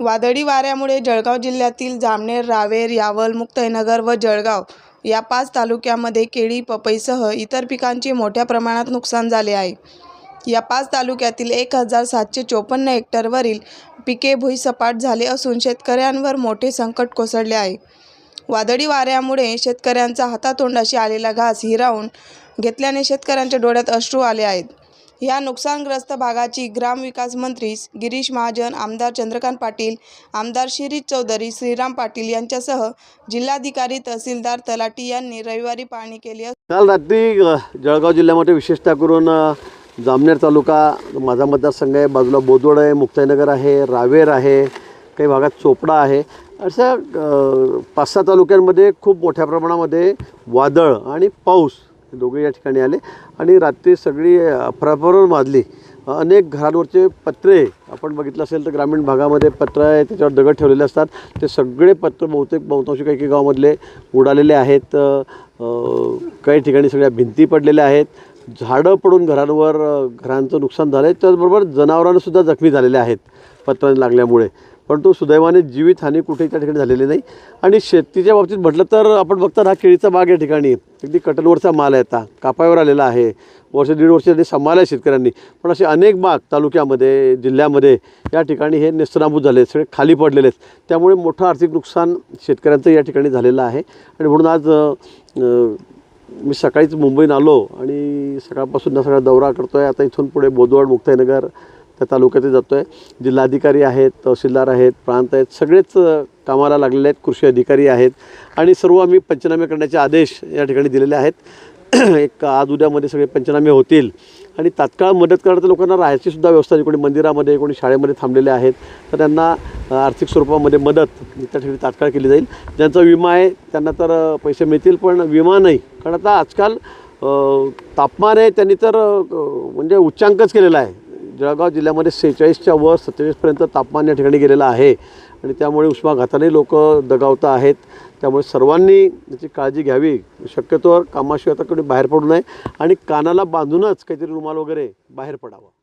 वादळी वाऱ्यामुळे जळगाव जिल्ह्यातील जामनेर रावेर यावल मुक्ताईनगर व जळगाव या पाच तालुक्यामध्ये केळी पपईसह इतर पिकांचे मोठ्या प्रमाणात नुकसान झाले आहे. या पाच तालुक्यातील एक हजार सातशे चोपन्न हेक्टरवरील पिके भुईसपाट झाले असून शेतकऱ्यांवर मोठे संकट कोसळले आहे. वादळी वाऱ्यामुळे शेतकऱ्यांचा हातातोंडाशी आलेला घास हिरावून घेतल्याने शेतकऱ्यांच्या डोळ्यात अश्रू आले आहेत. या नुकसानग्रस्त भागाची ग्रामविकास मंत्री गिरीश महाजन आमदार चंद्रकांत पाटील आमदार शिरीष चौधरी श्रीराम पाटील यांच्यासह जिल्हाधिकारी तहसीलदार तलाटी यांनी रविवारी पाहणी केली काल रात्री जळगाव जिल्ह्यामध्ये विशेषतः करून जामनेर तालुका माझा मतदारसंघ आहे बाजूला बोदवड आहे मुक्ताईनगर आहे रावेर आहे काही भागात चोपडा आहे. अशा पाच सहा तालुक्यांमध्ये खूप मोठ्या प्रमाणामध्ये वादळ आणि पाऊस हे दोघे या ठिकाणी आले. आणि रात्री सगळी अफराफर माजली अनेक घरांवरचे पत्रे आपण बघितलं असेल तर ग्रामीण भागामध्ये पत्र आहे त्याच्यावर दगड ठेवलेले असतात. ते सगळे पत्र बहुतेक बहुतांशी काही काही गावामधले उडालेले आहेत. काही ठिकाणी सगळ्या भिंती पडलेल्या आहेत. झाडं पडून घरांवर घरांचं नुकसान झालं आहे त्याचबरोबर जनावरांसुद्धा जखमी झालेले आहेत पत्रांनी लागल्यामुळे. परंतु सुदैवाने जीवितहानी कुठेही त्या ठिकाणी झालेली नाही. आणि शेतीच्या बाबतीत म्हटलं तर आपण बघतात हा केळीचा बाग या ठिकाणी. अगदी कटलवरचा माल आहे आता कापावर आलेला आहे. वर्ष दीड वर्ष त्यांनी सांभाळलं आहे शेतकऱ्यांनी. पण असे अनेक बाग तालुक्यामध्ये जिल्ह्यामध्ये या ठिकाणी हे नेस्तनाबूत झाले आहेत, सगळे खाली पडलेले आहेत. त्यामुळे मोठं आर्थिक नुकसान शेतकऱ्यांचं या ठिकाणी झालेलं आहे. आणि म्हणून आज मी सकाळीच मुंबईत आलो आणि सकाळपासून सगळा दौरा करतो आहे आता इथून पुढे बोदवड मुक्ताईनगर त्या तालुक्यातही जातो आहे जिल्हाधिकारी आहेत तहसीलदार आहेत प्रांत आहेत सगळेच कामाला लागलेले आहेत कृषी अधिकारी आहेत. आणि सर्व आम्ही पंचनामे करण्याचे आदेश या ठिकाणी दिलेले आहेत. एक आज उद्यामध्ये सगळे पंचनामे होतील. आणि तात्काळ मदत करणाऱ्या लोकांना राहायची सुद्धा व्यवस्था आहे. कोणी मंदिरामध्ये कोणी शाळेमध्ये थांबलेले आहेत. तर त्यांना आर्थिक स्वरूपामध्ये मदत त्या ठिकाणी तात्काळ केली जाईल. ज्यांचा विमा आहे त्यांना तर पैसे मिळतील पण विमा नाही. कारण आता आजकाल तापमान आहे त्यांनी तर म्हणजे उच्चांकच केलेला आहे. जळगाव जिल्ह्यामध्ये सेहेचाळीसच्या वर सत्तेचाळीसपर्यंत तापमान या ठिकाणी गेलेलं आहे. आणि त्यामुळे उष्माघाताने लोक दगावता आहेत. त्यामुळे सर्वांनी याची काळजी घ्यावी. शक्यतोवर कामाशिवाय आता कोणी बाहेर पडू नये. आणि कानाला बांधूनच काहीतरी रुमाल वगैरे बाहेर पडावं.